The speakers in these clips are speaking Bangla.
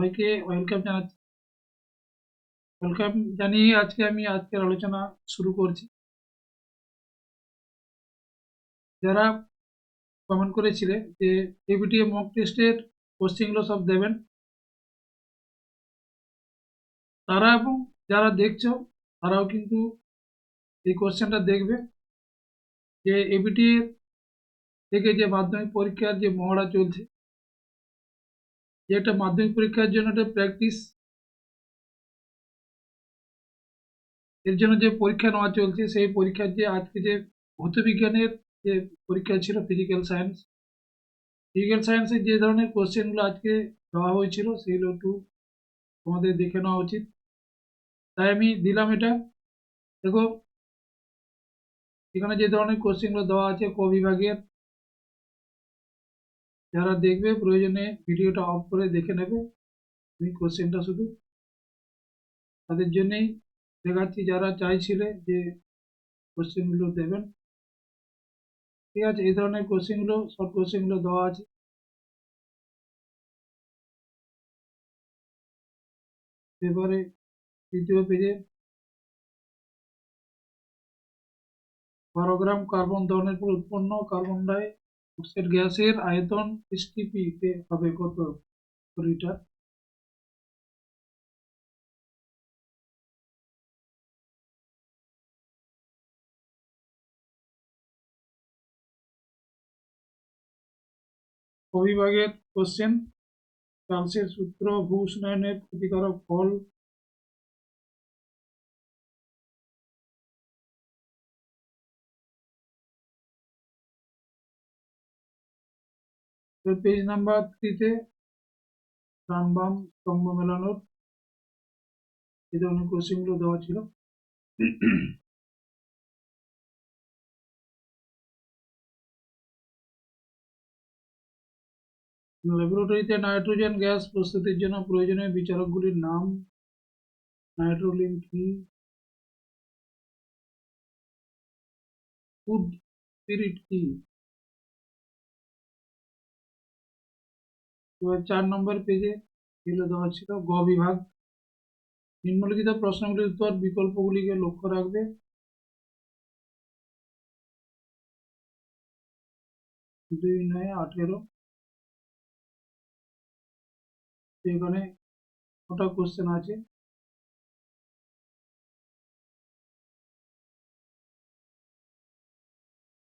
সবাইকে ওয়েলকাম জানাচ্ছি। ওয়েলকাম জানিয়ে আজকে আমি আজকের আলোচনা শুরু করছি। যারা কমেন্ট করেছিলে যে এবিটিএ মক টেস্টের কোশ্চেনগুলো সব দেবেন। তারা এবং যারা দেখছ, তারাও কিন্তু এই কোশ্চেনটা দেখবে। যে এবিটি থেকে যে মাধ্যমিক পরীক্ষার যে মহড়া চলছে যে একটা মাধ্যমিক পরীক্ষার জন্য একটা প্র্যাকটিস এর জন্য যে পরীক্ষা নেওয়া চলছে, সেই পরীক্ষার যে আজকে যে ভৌত বিজ্ঞানের যে পরীক্ষা ছিল ফিজিক্যাল সায়েন্স ফিজিক্যাল সায়েন্সে যে ধরনের কোশ্চেনগুলো আজকে দেওয়া হয়েছিল, সেগুলো একটু তোমাদের দেখে নেওয়া উচিত। তাই আমি দিলাম এটা। দেখো, এখানে যে ধরনের কোশ্চেনগুলো দেওয়া আছে, ক বিভাগের যারা দেখবে প্রয়োজনে ভিডিওটা অফ করে দেখে নেবে। আমি কোশ্চেনটা শুধু। তাদের জন্যেই দেখাচ্ছি যারা চাইছিলে যে কোশ্চেনগুলো দেবেন। ঠিক আছে, এই ধরনের কোশ্চেনগুলো সব কোশ্চেনগুলো দেওয়া আছে। এবারে তৃতীয় পেজে বারো গ্রাম কার্বন পর উৎপন্ন কার্বন ডাই অক্সাইড গ্যাসের আয়তন এসটিপি হবে কত? লিটার অভিভাগের কোশ্চেন, চার্লসের সূত্র ভূ উষ্ণায়নের ক্ষতিকারক ফল পেজ নাম্বার থ্রিতে ডান স্তম্ভ মেলানোর এই ধরনের কোশ্চেনগুলো দেওয়া ছিল। ল্যাবরেটরিতে নাইট্রোজেন গ্যাস প্রস্তুতির জন্য প্রয়োজনীয় বিচারকগুলির নাম নাইট্রোলিন কি? ফুড স্পিরিট কি? চার নম্বর পেজে এগুলো দেওয়া ছিল গ বিভাগ। নিম্নলিখিত প্রশ্নগুলির উত্তর বিকল্পগুলিকে লক্ষ্য রাখবে। দুই নয় আঠেরো। এখানে ওটা কোশ্চেন আছে?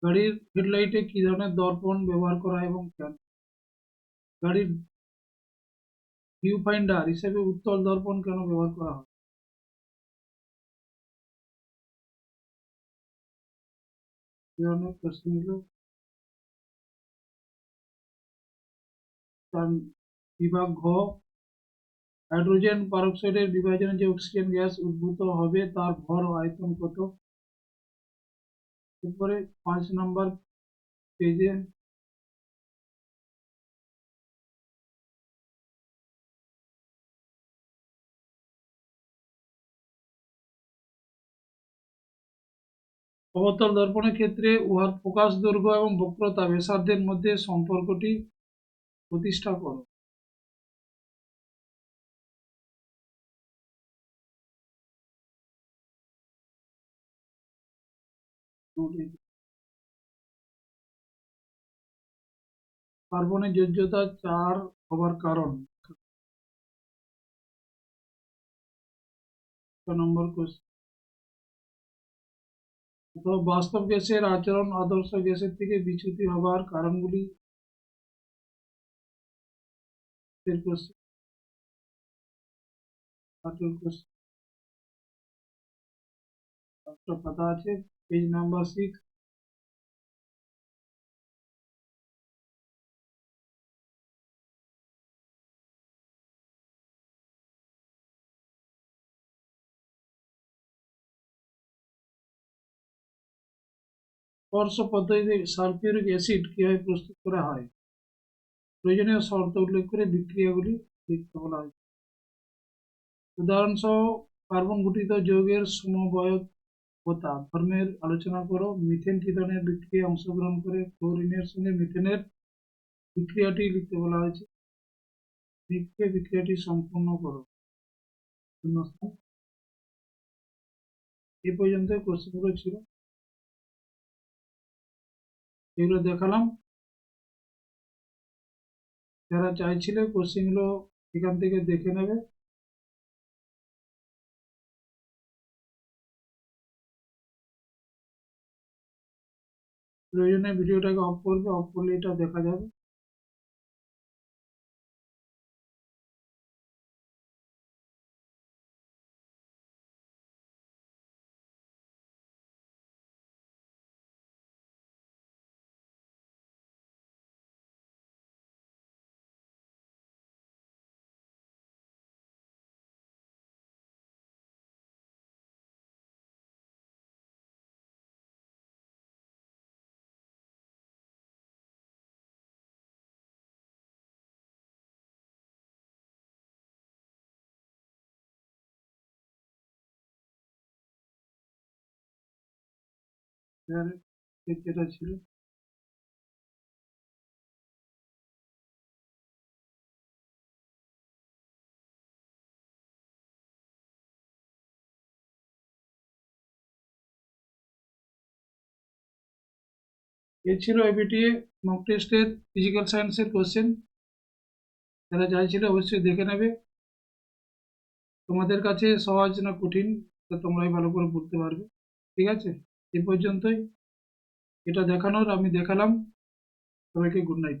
গাড়ির হেডলাইটে কি ধরনের দর্পণ ব্যবহার করা এবং কেন? গাড়ির ভিউ ফাইন্ডার হিসেবে উত্তল দর্পণ কেন ব্যবহার করা হয়? কোশ্চেনগুলো বিভাগ ঘ, হাইড্রোজেন পারক্সাইডের বিভাজনে যে অক্সিজেন গ্যাস উদ্ভূত হবে তার ভর আয়তন কত? এরপরে পাঁচ নম্বর পেজে অবতল দর্পণের ক্ষেত্রে উহার প্রকাশ দৈর্ঘ্য এবং বক্রতা ব্যাসার্ধের মধ্যে সম্পর্কটি প্রতিষ্ঠা করো। কার্বনের যোজ্যতা চার হবার কারণ। নম্বর কোশ্চেন বাস্তব গ্যাসের আচরণ আদর্শ গ্যাসের থেকে বিচ্যুতি হবার কারণগুলি পাতা আছে পেজ নাম্বার সিক্স স্পর্শ পদ্ধতিতে সালফিউরিক অ্যাসিড কীভাবে প্রস্তুত করা হয়? প্রয়োজনীয় শর্ত উল্লেখ করে বিক্রিয়াগুলি লিখতে বলা হয়েছে উদাহরণসহ, কার্বন গঠিত যৌগের সমবয়তা ধর্মের আলোচনা করো। মিথেন কি ধরনের বিক্রিয়া অংশগ্রহণ করে ক্লোরিনের সঙ্গে মিথেনের বিক্রিয়াটি লিখতে বলা হয়েছে। লিখে বিক্রিয়াটি সম্পূর্ণ করো। এই পর্যন্ত কোশ্চেনগুলো ছিল। এগুলো দেখালাম। যারা চাইছিলে কোশ্চেনগুলো এখান থেকে দেখে নেবে। প্রয়োজনে ভিডিওটাকে অফ করবে অফ করলে এটা দেখা যাবে। যেটা ছিল। এ ছিল এবিটি মক টেস্টের ফিজিক্যাল সায়েন্সের কোশ্চেন যারা চাইছিল অবশ্যই দেখে নেবে। তোমাদের কাছে সহজ না কঠিন তোমরাই ভালো করে পড়তে পারবে। ঠিক আছে? এ পর্যন্তই। এটা দেখানোর আমি দেখালাম। সবাইকে গুড নাইট